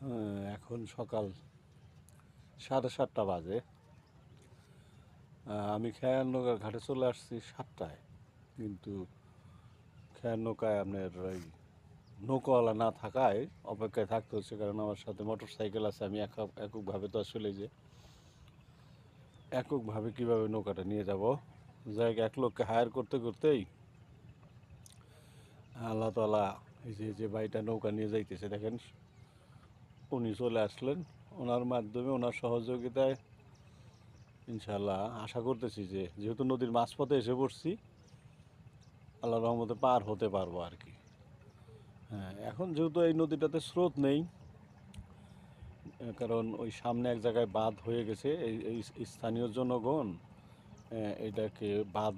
হ্যাঁ, এখন সকাল সাড়ে সাতটা বাজে। আমি খেয়ার নৌকার ঘাটে চলে আসছি সাতটায় কিন্তু খেয়ার নৌকায় আপনার ওই নৌকাওয়ালা না থাকায় অপেক্ষায় থাকতে হচ্ছে কারণ আমার সাথে মোটর সাইকেল আছে আমি একা- এককভাবে তো আসলে যে এককভাবে কীভাবে নৌকাটা নিয়ে যাব। জায়গা এক লোককে হায়ার করতে করতেই আল্লাহ তালা এই যে যে বাড়িটা নৌকা নিয়ে যাইতেছে দেখেন উনি চলে আসলেন। ওনার মাধ্যমে, ওনার সহযোগিতায় ইনশাল্লাহ আশা করতেছি যে, যেহেতু নদীর মাঝপথে এসে পড়ছি আল্লাহ রহমতে পার হতে পারব আর কি। হ্যাঁ এখন যেহেতু এই নদীটাতে স্রোত নেই, কারণ ওই সামনে এক জায়গায় বাঁধ হয়ে গেছে, এই স্থানীয় জনগণ এটাকে বাঁধ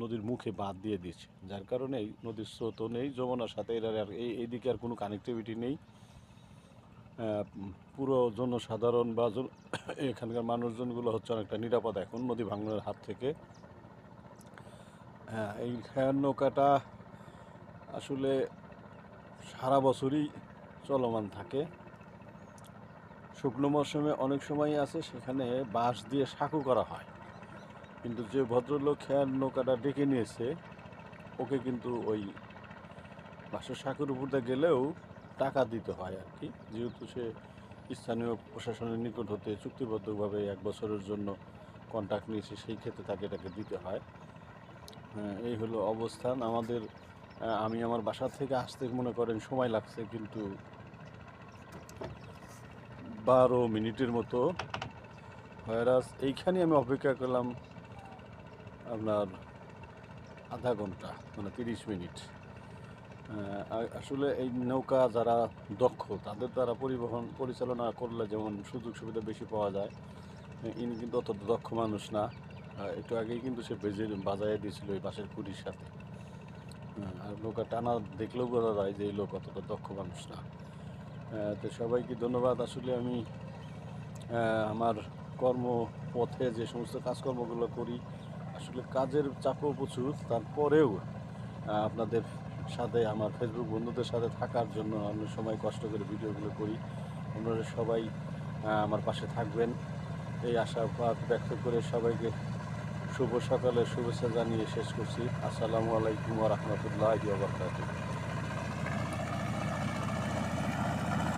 নদীর মুখে বাঁধ দিয়ে দিয়েছে। যার কারণে নদীর স্রোতও নেই, যমুনার সাথে এর আর এই এইদিকে আর কোনো কানেক্টিভিটি নেই। পুরো জনসাধারণ বা এখানকার মানুষজনগুলো হচ্ছে অনেকটা নিরাপদ এখন নদী ভাঙনের হাত থেকে। হ্যাঁ এই খেয়ার নৌকাটা আসলে সারা বছরই চলমান থাকে। শুকনো মৌসুমে অনেক সময় আছে, সেখানে বাঁশ দিয়ে সাঁকু করা হয়। কিন্তু যে ভদ্রলোক খেয়ার নৌকাটা ডেকে নিয়েছে, ওকে কিন্তু ওই বাঁশের সাঁকুর উপর দিয়ে গেলেও টাকা দিতে হয় আর কি। যেহেতু সে স্থানীয় প্রশাসনের নিকট হতে চুক্তিবদ্ধভাবে এক বছরের জন্য কন্ট্যাক্ট নিয়েছে সেই ক্ষেত্রে তাকে এটাকে দিতে হয়। হ্যাঁ, এই হলো অবস্থান। আমাদের আমি আমার বাসা থেকে আসতে মনে করেন সময় লাগছে কিন্তু বারো মিনিটের মতো। ভাইরাস এইখানে আমি অপেক্ষা করলাম আপনার আধা ঘণ্টা মানে তিরিশ মিনিট। আসলে এই নৌকা যারা দক্ষ, তাদের দ্বারা পরিবহন পরিচালনা করলে যেমন সুযোগ সুবিধা বেশি পাওয়া যায় ইনি কিন্তু অত দক্ষ মানুষ না। একটু আগেই কিন্তু সে বেজে বাজায় দিয়েছিল এই বাসের কুড়ির সাথে। আর নৌকা টানা দেখলেও বোঝা যায় যে এই লোক অতটা দক্ষ মানুষ না। তো সবাইকে ধন্যবাদ। আসলে আমি আমার কর্মপথে যে সমস্ত কাজকর্মগুলো করি, আসলে কাজের চাপও প্রচুর। তারপরেও আপনাদের সাথে আমার ফেসবুক বন্ধুদের সাথে থাকার জন্য আমি সময় কষ্ট করে ভিডিওগুলো করি। আপনারা সবাই আমার পাশে থাকবেন। এই আশা ব্যক্ত করে সবাইকে শুভ সকালে শুভেচ্ছা জানিয়ে শেষ করছি। আসসালামু আলাইকুম রহমতুল্লাহ বারকাতুহ।